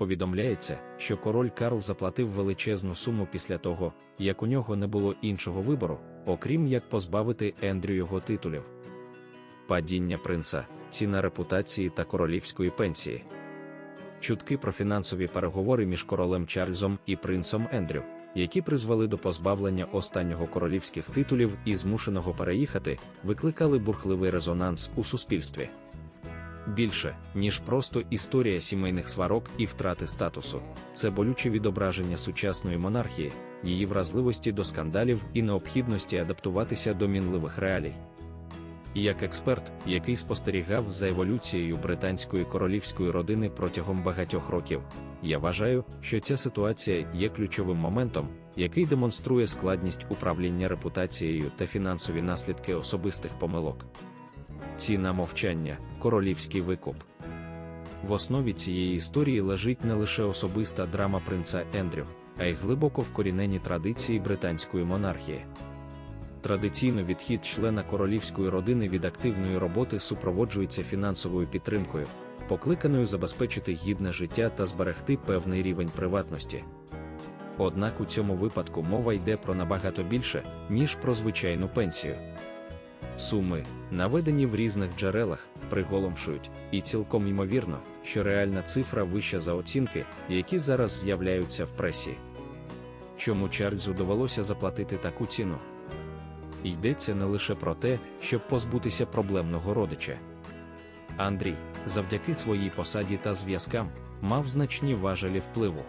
Повідомляється, що король Карл заплатив величезну суму після того, як у нього не було іншого вибору, окрім як позбавити Ендрю його титулів. Падіння принца, ціна репутації та королівської пенсії. Чутки про фінансові переговори між королем Чарльзом і принцом Ендрю, які призвели до позбавлення останнього королівських титулів і змушеного переїхати, викликали бурхливий резонанс у суспільстві. Більше, ніж просто історія сімейних сварок і втрати статусу, це болюче відображення сучасної монархії, її вразливості до скандалів і необхідності адаптуватися до мінливих реалій. Як експерт, який спостерігав за еволюцією британської королівської родини протягом багатьох років, я вважаю, що ця ситуація є ключовим моментом, який демонструє складність управління репутацією та фінансові наслідки особистих помилок. Ціна мовчання, королівський викуп. В основі цієї історії лежить не лише особиста драма принца Ендрю, а й глибоко вкорінені традиції британської монархії. Традиційно відхід члена королівської родини від активної роботи супроводжується фінансовою підтримкою, покликаною забезпечити гідне життя та зберегти певний рівень приватності. Однак у цьому випадку мова йде про набагато більше, ніж про звичайну пенсію. Суми, наведені в різних джерелах, приголомшують, і цілком ймовірно, що реальна цифра вища за оцінки, які зараз з'являються в пресі. Чому Чарльзу довелося заплатити таку ціну? Йдеться не лише про те, щоб позбутися проблемного родича. Андрій, завдяки своїй посаді та зв'язкам, мав значні важелі впливу.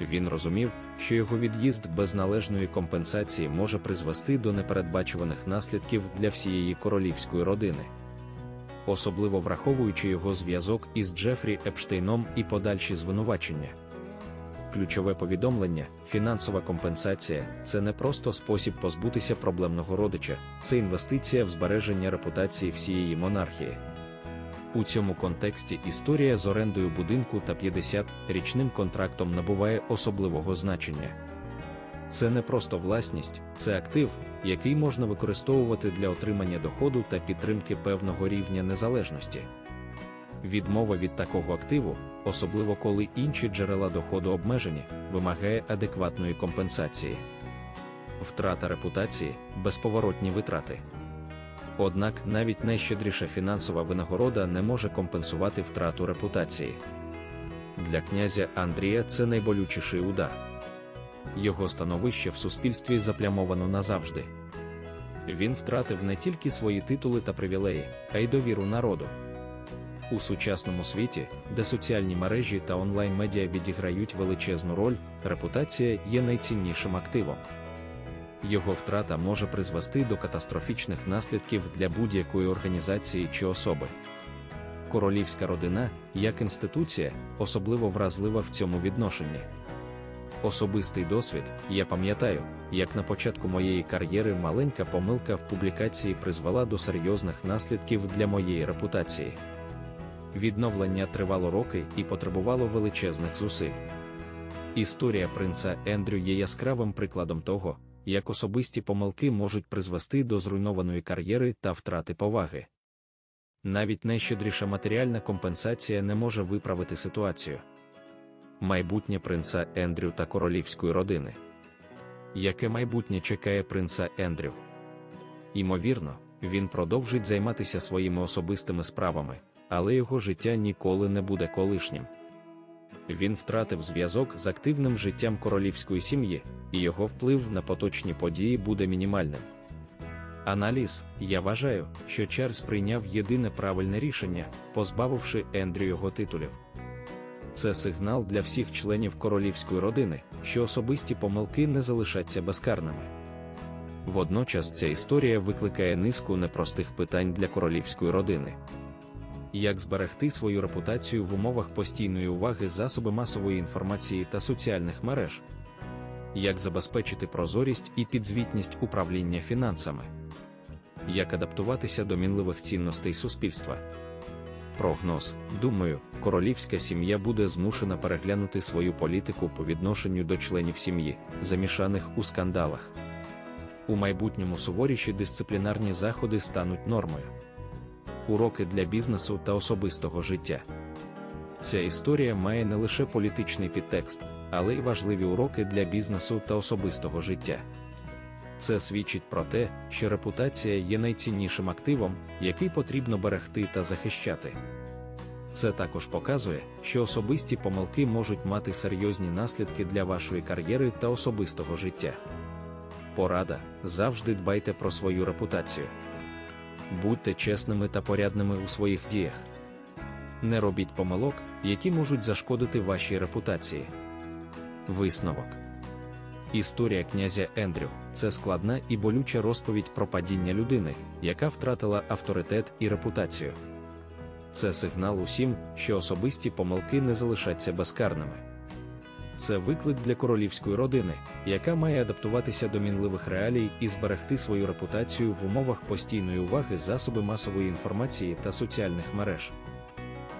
Він розумів, що його від'їзд без належної компенсації може призвести до непередбачуваних наслідків для всієї королівської родини. Особливо враховуючи його зв'язок із Джефрі Епштейном і подальші звинувачення. Ключове повідомлення, фінансова компенсація це не просто спосіб позбутися проблемного родича, це інвестиція в збереження репутації всієї монархії. У цьому контексті історія з орендою будинку та 50-річним контрактом набуває особливого значення. Це не просто власність, це актив, який можна використовувати для отримання доходу та підтримки певного рівня незалежності. Відмова від такого активу, особливо коли інші джерела доходу обмежені, вимагає адекватної компенсації. Втрата репутації, безповоротні витрати. Однак навіть найщедріша фінансова винагорода не може компенсувати втрату репутації. Для князя Андрія це найболючіший удар. Його становище в суспільстві заплямовано назавжди. Він втратив не тільки свої титули та привілеї, а й довіру народу. У сучасному світі, де соціальні мережі та онлайн-медіа відіграють величезну роль, репутація є найціннішим активом. Його втрата може призвести до катастрофічних наслідків для будь-якої організації чи особи. Королівська родина, як інституція, особливо вразлива в цьому відношенні. Особистий досвід, я пам'ятаю, як на початку моєї кар'єри маленька помилка в публікації призвела до серйозних наслідків для моєї репутації. Відновлення тривало роки і потребувало величезних зусиль. Історія принца Ендрю є яскравим прикладом того, як особисті помилки можуть призвести до зруйнованої кар'єри та втрати поваги. Навіть найщедріша матеріальна компенсація не може виправити ситуацію. Майбутнє принца Ендрю та королівської родини. Яке майбутнє чекає принца Ендрю? Ймовірно, він продовжить займатися своїми особистими справами, але його життя ніколи не буде колишнім. Він втратив зв'язок з активним життям королівської сім'ї, і його вплив на поточні події буде мінімальним. Аналіз я вважаю, що Чарльз прийняв єдине правильне рішення, позбавивши Ендрю його титулів. Це сигнал для всіх членів королівської родини, що особисті помилки не залишаться безкарними. Водночас ця історія викликає низку непростих питань для королівської родини. Як зберегти свою репутацію в умовах постійної уваги засоби масової інформації та соціальних мереж? Як забезпечити прозорість і підзвітність управління фінансами? Як адаптуватися до мінливих цінностей суспільства? Прогноз, думаю, королівська сім'я буде змушена переглянути свою політику по відношенню до членів сім'ї, замішаних у скандалах. У майбутньому суворіші дисциплінарні заходи стануть нормою. Уроки для бізнесу та особистого життя. Ця історія має не лише політичний підтекст, але й важливі уроки для бізнесу та особистого життя. Це свідчить про те, що репутація є найціннішим активом, який потрібно берегти та захищати. Це також показує, що особисті помилки можуть мати серйозні наслідки для вашої кар'єри та особистого життя. Порада завжди дбайте про свою репутацію. Будьте чесними та порядними у своїх діях. Не робіть помилок, які можуть зашкодити вашій репутації. Висновок Історія князя Ендрю це складна і болюча розповідь про падіння людини, яка втратила авторитет і репутацію. Це сигнал усім, що особисті помилки не залишаться безкарними. Це виклик для королівської родини, яка має адаптуватися до мінливих реалій і зберегти свою репутацію в умовах постійної уваги засоби масової інформації та соціальних мереж.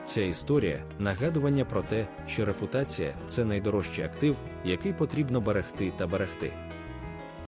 Ця історія нагадування про те, що репутація це найдорожчий актив, який потрібно берегти та берегти.